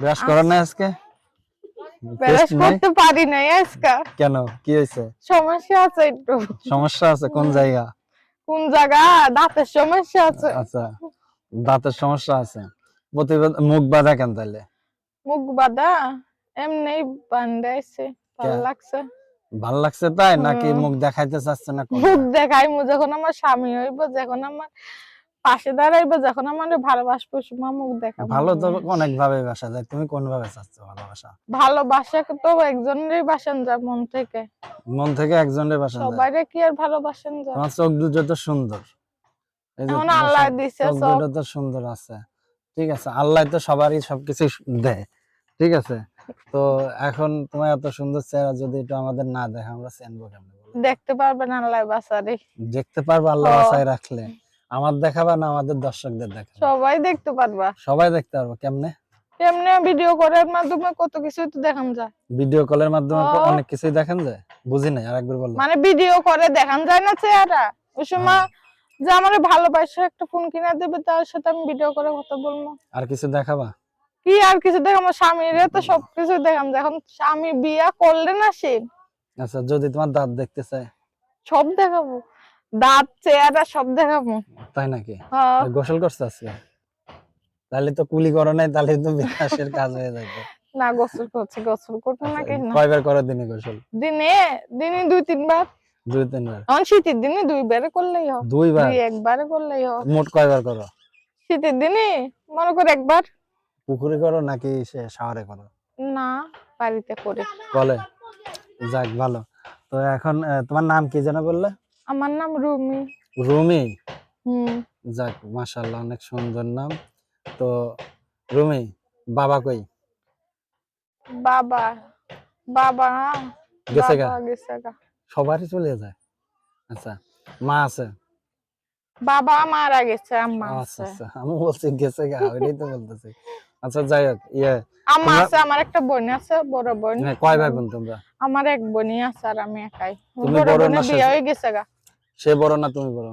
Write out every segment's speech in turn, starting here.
Brush করো না আজকে? ব্রাশ করতে পারি না আজকে। কেন? কি হয়েছে? সমস্যা আছে একটু। সমস্যা আছে? কোন জায়গা? কোন জায়গা? দাঁতের সমস্যা আছে। আচ্ছা দাঁতের সমস্যা আছে। প্রতিবাদ মুখ বাঁধা কেন তাহলে মুখ বাঁধা? এমনি বান্ধাইছে ভালো লাগছে। ভালো লাগছে তাই? নাকি মুখ দেখাইতে চাচ্ছে না? মুখ দেখাইমু যখন আমার স্বামী হইব যখন আমার পাশে দাঁড়াইব যখন আমার ভালোবাসবো সময় মুখ দেখাবো ভালো তো অনেক ভাবে বাসা যায়। তুমি কোন ভাবে চাচ্ছ ভালোবাসা? ভালোবাসা তো একজনেরই বাসেন যায় মন থেকে। মন থেকে একজনের বাসা যায়। সবাইরে কি আর ভালোবাসেন যায়? তোমার চোখ দুটো তো সুন্দর। এই যে এখন আল্লাহ দিছে চোখ দুটো তো সুন্দর আছে। ঠিক আছে আল্লাহ তো সবারই সবকিছু দেয়। ঠিক আছে তো এখন তোমার এত সুন্দর চেহারা যদি একটু আমাদের না দেখে আমরা চেনবো কেমনে? দেখতে পারবেন আল্লাহ বাসারে। দেখতে পারব আল্লাহ। বাসায় রাখলে। আমার দেখাবা না আমাদের দর্শকদের দেখাবা? সবাই দেখতে পারবা। সবাই দেখতে পারব কেমনে? কেমনে ভিডিও করার মাধ্যমে কত কিছু তো দেখান যায়। ভিডিও কলের মাধ্যমে অনেক কিছুই দেখেন যায়? বুঝি নাই আরেকবার বললাম মানে ভিডিও করে দেখান যায় না চেহারা? ওই সময় যে আমার ভালোবাসা একটা ফোন কিনে দেবে তার সাথে আমি ভিডিও করে কথা বলব। আর কিছু দেখাবা? কি আর কিছু দেখ আমার স্বামীরে তো সবকিছু দেখান যায়। এখন স্বামী বিয়া করলে না সে? আচ্ছা যদি তোমার দাঁত দেখতে চায়? সব দেখাবো। দাঁত চেহারা সব দেখাবো। তাই নাকি? হ্যাঁ, গোসল করছে আজকে? তাহলে তো কুলি করো নাই তাহলে তো বিকাশের কাজ হয়ে যাবে। না গোসল করছে গোসল করতে না কেন? কয়বার করো দিনে গোসল? দিনে দিনে দুই তিনবার। দুই তিনবার? এখন শীতের দিনে দুইবারে করলেই হয় দুইবার? দুই একবারে করলেই হয় মোট কয়বার করো? শীতের দিনে মনে করে একবার। পুকুরে করো নাকি সে শাওয়ারে করো? না বাড়িতে করে। কলে যাক ভালো। তো এখন তোমার নাম কি যেন বললে? আমার নাম রুমি। রুমি? যাক মাশাআল্লাহ অনেক সুন্দর নাম। তো রুমি বাবা কই? বাবা বাবা গেছে গা? বাবা গেছে গা। সবারই চলে যায়। আচ্ছা মা আছে? বাবা মারা গেছে আম্মা আচ্ছা আছে। আচ্ছা আমি বলছি গেছে গা ওইটাই তো বলতেছি। আচ্ছা যাই হোক ইয়ে আম্মা আছে আমার একটা বোন আছে বড় বোন। মানে কয় ভাই বোন তোমরা? আমার এক বোনই আছে আর আমি একাই। তুমি বড় বোনের বিয়ে হয়ে গেছে গা। সে বড় না তুমি বড়?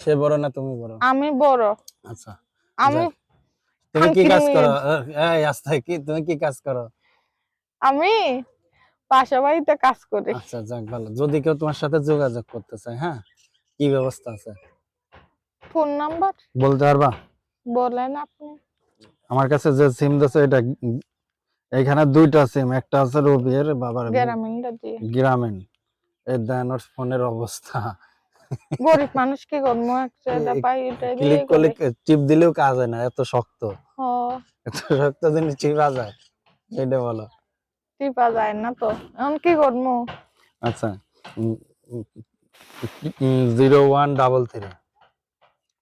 সে বড় না তুমি বড়? আমি বড়। আচ্ছা। আমি তুমি কি কাজ করো? এই আস্তে কি তুমি কি কাজ করো? আমি পাশা বাড়িতে কাজ করি। আচ্ছা যাক ভালো। যদি কেউ তোমার সাথে যোগাযোগ করতে চায় হ্যাঁ? কি ব্যবস্থা আছে? Phone number? বলতে পারবা? বলেন আপনি। আমার কাছে যে সিম দিয়েছে এটা এখানে দুইটা সিম। একটা আছে রবির বাবার গ্রামীণটা দিয়ে। গ্রামীণ। এই দেন ওর ফোনের অবস্থা। গরিব মানুষ কি করব একটা পাই এটা ক্লিক করলে টিপ দিলেও কাজ হয় না এত শক্ত। এত শক্ত জিনিস টিপা যায় এটা বলো। টিপা যায় না তো। এখন কি করব? আচ্ছা zero one double three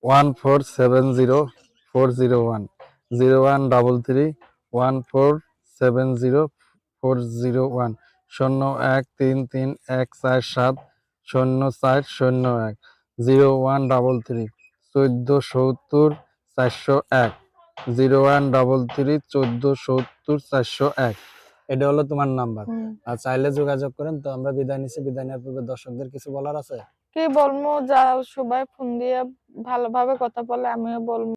one four seven zero four zero one zero one double three one four seven zero four zero one শূন্য এক তিন তিন এক চার সাত শূন্য চার শূন্য এক জিরো ওয়ান ডাবল থ্রি চোদ্দ সত্তর চারশো এক জিরো ওয়ান ডাবল থ্রি চোদ্দ সত্তর চারশো এক। এটা হলো তোমার নাম্বার। আর চাইলে যোগাযোগ করেন তো আমরা বিদায় নিচ্ছি বিদায় নেওয়ার পূর্বে দর্শকদের কিছু বলার আছে? কি বলব যা সবাই ফোন দিয়ে ভালোভাবে কথা বলে আমিও বলব